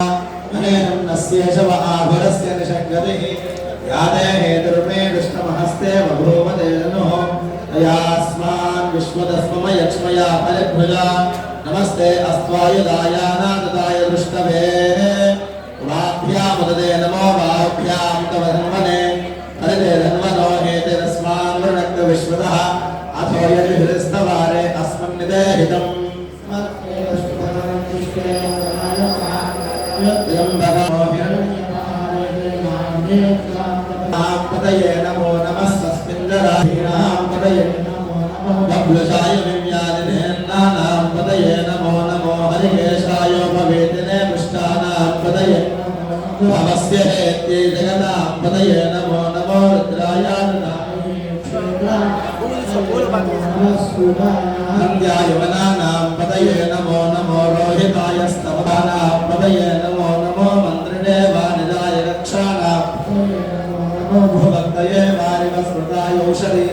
अनेनस्येषव आभरस्य निषङ्गतिः याते हेतुर्मे विष्णुमहस्ते बभूवदेनो तयास्मान् विश्वदस्मम यक्ष्मया परिभुजा नमस्ते अस्त्वायुधायानाददाय दृष्टवे वाभ्यामुददे नमो वाभ्यां तव धन्वने हरिते धन्वनो हेतिरस्मान् वृणक्त विश्वतः अथो यदि हृस्तवारे अस्मन्निदे हितम् पदये नमो नमः तस्मिन्दराधीनां पदये बब्लुषाय विव्यादिनेन्नानां पदये नमो नमो हरिकेशायोपवेदिने पृष्ठानां पदये भवस्य हेत्यै जगतां पदये नमो नमो रुद्रायानुनायवनानां पदये नमो नमो रोहिताय स्तवानां ఓంకారయ నమో నమో మంత్రిణే వారిదాయ రక్షాణ. భుభక్తయే వారివ స్మృతాయోషరీ